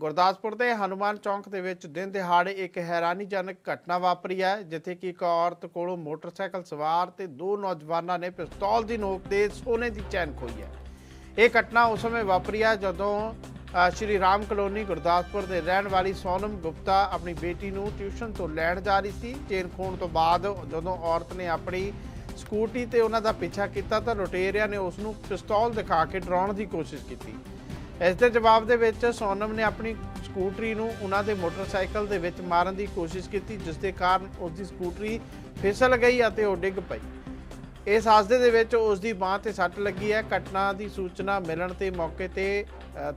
ਗੁਰਦਾਸਪੁਰ ਦੇ ਹਨੂਮਾਨ ਚੌਂਕ ਦੇ ਵਿੱਚ ਦਿਨ ਦਿਹਾੜੇ ਇੱਕ ਹੈਰਾਨੀਜਨਕ ਘਟਨਾ ਵਾਪਰੀ ਹੈ, ਜਿੱਥੇ ਕਿ ਇੱਕ ਔਰਤ ਕੋਲੋਂ ਮੋਟਰਸਾਈਕਲ ਸਵਾਰ ਤੇ ਦੋ ਨੌਜਵਾਨਾਂ ਨੇ ਪਿਸਤੌਲ ਦੀ ਨੋਕ ਤੇ ਸੋਨੇ ਦੀ ਚੈਨ ਖੋਈ ਹੈ। ਇਹ ਘਟਨਾ ਉਸ ਸਮੇਂ ਵਾਪਰੀ ਹੈ ਜਦੋਂ ਸ਼੍ਰੀ ਰਾਮ ਕਲੋਨੀ ਗੁਰਦਾਸਪੁਰ ਦੇ ਰਹਿਣ ਵਾਲੀ ਸੋਨਮ ਗੁਪਤਾ ਆਪਣੀ ਬੇਟੀ ਨੂੰ ਟਿਊਸ਼ਨ ਤੋਂ ਲੈਣ ਜਾ ਰਹੀ ਸੀ। ਚੇਨ ਖੋਣ ਤੋਂ ਬਾਅਦ ਜਦੋਂ ਔਰਤ ਨੇ ਆਪਣੀ ਸਕੂਟੀ ਤੇ ਉਹਨਾਂ ਦਾ ਪਿੱਛਾ ਕੀਤਾ ਤਾਂ ਲੁਟੇਰਿਆਂ ਨੇ ਉਸ ਨੂੰ ਪਿਸਤੌਲ ਦਿਖਾ ਕੇ ਡਰਾਉਣ ਦੀ ਕੋਸ਼ਿਸ਼ ਕੀਤੀ। ਇਸ ਦੇ ਜਵਾਬ ਦੇ ਵਿੱਚ ਸੋਨਮ ਨੇ ਆਪਣੀ ਸਕੂਟਰੀ ਨੂੰ ਉਹਨਾਂ ਦੇ ਮੋਟਰਸਾਈਕਲ ਦੇ ਵਿੱਚ ਮਾਰਨ ਦੀ ਕੋਸ਼ਿਸ਼ ਕੀਤੀ, ਜਿਸ ਦੇ ਕਾਰਨ ਉਸ ਦੀ ਸਕੂਟਰੀ ਫਿਸਲ ਗਈ ਅਤੇ ਉਹ ਡਿੱਗ ਪਈ। ਇਸ ਹਾਦਸੇ ਦੇ ਵਿੱਚ ਉਸ ਦੀ ਬਾਹ ਤੇ ਸੱਟ ਲੱਗੀ ਹੈ। ਘਟਨਾ ਦੀ ਸੂਚਨਾ ਮਿਲਣ ਤੇ ਮੌਕੇ ਤੇ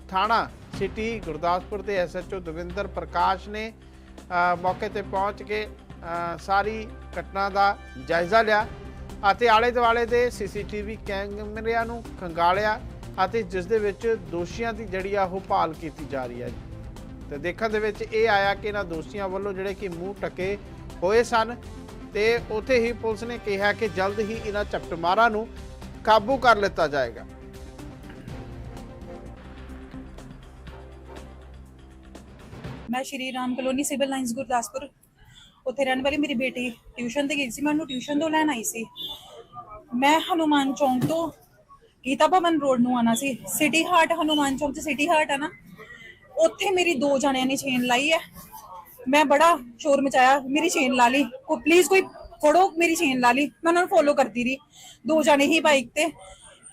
ਥਾਣਾ ਸਿਟੀ ਗੁਰਦਾਸਪੁਰ ਦੇ ਐਸਐਚਓ ਦਵਿੰਦਰ ਪ੍ਰਕਾਸ਼ ਨੇ ਮੌਕੇ ਤੇ ਪਹੁੰਚ ਕੇ ਸਾਰੀ ਘਟਨਾ ਦਾ ਜਾਇਜ਼ਾ ਲਿਆ ਅਤੇ ਆਲੇ ਦੁਆਲੇ ਦੇ ਸੀਸੀਟੀਵੀ ਕੈਮਰਿਆਂ ਨੂੰ ਖੰਗਾਲਿਆ। ਅਤੇ ਜਿਸ ਦੇ ਵਿੱਚ ਦੋਸ਼ੀਆਂ ਦੀ ਜਿਹੜੀ ਆ ਉਹ ਭਾਲ ਕੀਤੀ ਜਾ ਰਹੀ ਹੈ। ਤੇ ਦੇਖਣ ਦੇ ਵਿੱਚ ਇਹ ਆਇਆ ਕਿ ਇਹਨਾਂ ਦੋਸ਼ੀਆਂ ਵੱਲੋਂ ਜਿਹੜੇ ਕਿ ਮੂੰਹ ਟਕੇ ਹੋਏ ਸਨ ਤੇ ਉਥੇ ਹੀ ਪੁਲਿਸ ਨੇ ਕਿਹਾ ਕਿ ਜਲਦ ਹੀ ਇਹਨਾਂ ਚਪਟਮਾਰਾਂ ਨੂੰ ਕਾਬੂ ਕਰ ਲਿੱਤਾ ਜਾਏਗਾ। ਮੈਂ Shri Ram colony civil lines Gurdaspur. ਉੱਥੇ ਰਹਿਣ ਵਾਲੀ ਮੇਰੀ ਬੇਟੀ ਟਿਊਸ਼ਨ ਤੇ ਗਈ ਸੀ। ਮੈਂ ਉਹਨੂੰ ਟਿਊਸ਼ਨ ਤੋਂ ਲੈਣ ਆਈ ਸੀ। ਮੈਂ ਹਨੂਮਾਨ ਚੌਂਕ ਤੋਂ ਗੀਤਾ ਭਵਨ ਰੋਡ ਨੂੰ ਆਣਾ ਸੀ। ਸਿਟੀ ਹਾਰਟ ਹਨੂਮਾਨ ਚੌਂਕ 'ਚ ਸਿਟੀ ਹਾਰਟ ਆ ਨਾ। ਉੱਥੇ ਮੇਰੀ ਦੋ ਜਣਿਆਂ ਨੇ ਚੇਨ ਲਾਈ ਹੈ। ਮੈਂ ਬੜਾ ਸ਼ੋਰ ਮਚਾਇਆ ਮੇਰੀ ਚੇਨ ਲਾ ਲਈ। ਕੋ ਪਲੀਜ਼ ਕੋਈ ਫੜੋ ਮੇਰੀ ਚੇਨ ਲਾ ਲਈ। ਮੈਂ ਉਹਨਾਂ ਨੂੰ ਫੋਲੋ ਕਰਦੀ ਰਹੀ। ਦੋ ਜਣੇ ਹੀ ਬਾਈਕ ਤੇ।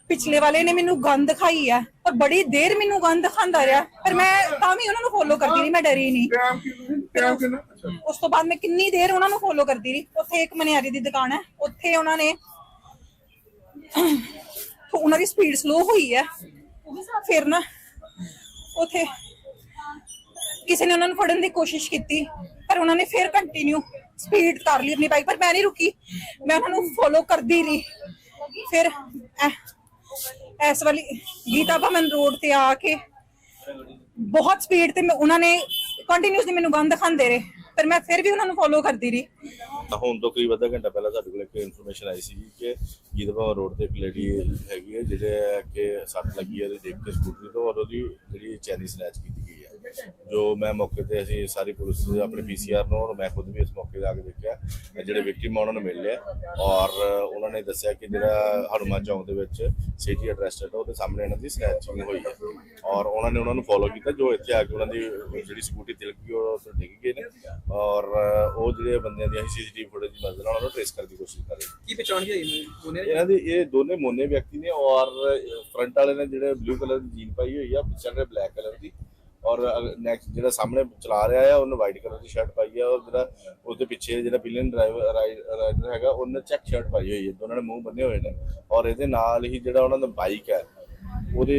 ਪਿਛਲੇ ਵਾਲੇ ਨੇ ਮੈਨੂੰ ਗੰਦ ਦਿਖਾਈ ਹੈ। ਪਰ ਬੜੀ ਦੇਰ ਮੈਨੂੰ ਗੰਦ ਦਿਖਾਉਂਦਾ ਰਿਹਾ। ਪਰ ਮੈਂ ਤਾਂ ਵੀ ਉਹਨਾਂ ਨੂੰ ਫੋਲੋ ਕਰਦੀ ਰਹੀ ਮੈਂ ਡਰੀ ਨਹੀਂ। ਉਸ ਤੋਂ ਬਾਅਦ ਮੈਂ ਕਿੰਨੀ ਦੇਰ ਉਹਨਾਂ ਨੂੰ ਫੋਲੋ ਕਰਦੀ ਰਹੀ। ਉੱਥੇ ਇੱਕ ਮਨਿਆਰੀ ਦੀ ਦੁਕਾਨ ਹੈ। ਉੱਥੇ ਉਹਨਾਂ ਨੇ ਉਹਨਾਂ ਦੀ ਸਪੀਡ ਸਲੋ ਹੋਈ ਹੈ ਫਿਰ ਨਾ ਉੱਥੇ ਕਿਸੇ ਨੇ ਉਹਨਾਂ ਨੂੰ ਫੜਨ ਦੀ ਕੋਸ਼ਿਸ਼ ਕੀਤੀ, ਪਰ ਉਹਨਾਂ ਨੇ ਫਿਰ ਕੰਟੀਨਿਊ ਸਪੀਡ ਕਰ ਲਈ ਆਪਣੀ ਬਾਈਕ ਪਰ ਮੈਂ ਨਹੀਂ ਰੁਕੀ। ਮੈਂ ਉਹਨਾਂ ਨੂੰ ਫੋਲੋ ਕਰਦੀ ਰਹੀ। ਫਿਰ ਐ- ਇਸ ਵਾਲੀ ਗੀਤਾ ਭਵਨ ਰੋਡ ਤੇ ਆ ਕੇ ਬਹੁਤ ਸਪੀਡ ਤੇ ਉਹਨਾਂ ਨੇ ਕੰਟੀਨਿਊਸਲੀ ਮੈਨੂੰ ਗੰਦ ਦਿਖਾਉਂਦੇ ਰਹੇ, ਪਰ ਮੈਂ ਫਿਰ ਵੀ ਉਹਨਾਂ ਨੂੰ ਫੋਲੋ ਕਰਦੀ ਰਹੀ। ਤਾਂ ਹੁਣ ਤੋਂ ਕਰੀਬ ਅੱਧਾ ਘੰਟਾ ਪਹਿਲਾਂ ਸਾਡੇ ਕੋਲ ਇੱਕ ਇਨਫੋਰਮੇਸ਼ਨ ਆਈ ਸੀ ਕਿ ਗੀਤਪਾਵਰ ਰੋਡ ਤੇ ਇੱਕ ਲੇਡੀ ਹੈਗੀ ਹੈ, ਜਿਹੜੇ ਕਿ ਸੱਟ ਲੱਗੀ ਹੈ ਤੇ ਦੇਖ ਕੇ ਸਕੂਟਰੀ ਤੋਂ ਔਰ ਉਹਦੀ ਜਿਹੜੀ ਚੈਨੀ ਸਨੈਚ ਕੀਤੀ ਗਈ ਹੈ। ਜੋ ਮੈਂ ਮੌਕੇ ਤੇ ਅਸੀਂ ਸਾਰੀ ਪੁਲਿਸ ਆਪਣੇ ਪੀਸੀਆਰ ਨੂੰ ਔਰ ਮੈਂ ਖੁਦ ਵੀ ਇਸ ਮੌਕੇ ਤੇ ਆ ਕੇ ਦੇਖਿਆ। ਇਹ ਜਿਹੜੇ ਵਿਕਟਿਮ ਉਹਨਾਂ ਨੂੰ ਮਿਲ ਲਿਆ ਔਰ ਉਹਨਾਂ ਨੇ ਦੱਸਿਆ ਕਿ ਜਿਹੜਾ ਹਨੂਮਾਨ ਚੌਂਕ ਦੇ ਵਿੱਚ ਸਿਟੀ ਐਡਰੈਸ ਹੈ ਉਹਦੇ ਸਾਹਮਣੇ ਇਹਨਾਂ ਦੀ ਸਨੈਚਿੰਗ ਹੋਈ ਹੈ। ਔਰ ਉਹਨਾਂ ਨੇ ਉਹਨਾਂ ਨੂੰ ਫੋਲੋ ਕੀਤਾ, ਜੋ ਇੱਥੇ ਆ ਕੇ ਉਹਨਾਂ ਦੀ ਜਿਹੜੀ ਸਕੂਟੀ ਤਿਲਕ ਗਈ, ਉਹ ਡਿੱਗ ਗਏ ਨੇ। ਔਰ ਉਹ ਜਿਹੜੇ ਬੰਦਿਆਂ ਦੀ ਅਸੀਂ ਸੀਸੀਟੀਵੀ ਫੁਟੇਜ ਦੀ ਮਦਦ ਨਾਲ ਉਹਨਾਂ ਨੂੰ ਟ੍ਰੇਸ ਕਰਨ ਦੀ ਕੋਸ਼ਿਸ਼ ਕਰ ਰਹੇ ਹਾਂ। ਕੀ ਪਛਾਣ ਕੇ ਆਈ ਉਹਨੇ ਇਹਨਾਂ ਦੇ ਇਹ ਦੋਨੇ ਮੋਨੇ ਵਿਅਕਤੀ ਨੇ ਔਰ ਫਰੰਟ ਵਾਲੇ ਨੇ ਜਿਹੜੇ ਬਲੂ ਕਲਰ ਦੀ ਜੀਨ ਪਾਈ ਹੋਈ ਆ ਪਿੱਛੇ ਨੇ ਬਲੈਕ ਕਲਰ ਦੀ। ਔਰ ਨੈਕਸਟ ਜਿਹੜਾ ਸਾਹਮਣੇ ਚਲਾ ਰਿਹਾ ਆ ਉਹਨੇ ਵਾਈਟ ਕਲਰ ਦੀ ਸ਼ਰਟ ਪਾਈ ਆ ਔਰ ਜਿਹੜਾ ਉਹਦੇ ਪਿੱਛੇ ਜਿਹੜਾ ਪਿਲਨ ਡਰਾਈਵਰ ਰਾਈਡਰ ਹੈਗਾ ਉਹਨੇ ਚੈੱਕ ਸ਼ਰਟ ਪਾਈ ਹੋਈ ਹੈ ਦੋਨਾਂ ਨੇ ਮੂੰਹ ਬੰਨੇ ਹੋਏ ਨੇ। ਔਰ ਇਹਦੇ ਨਾਲ ਹੀ ਜਿਹੜਾ ਉਹਨਾਂ ਦਾ ਬਾਈਕ ਹੈ ਉਹਦੇ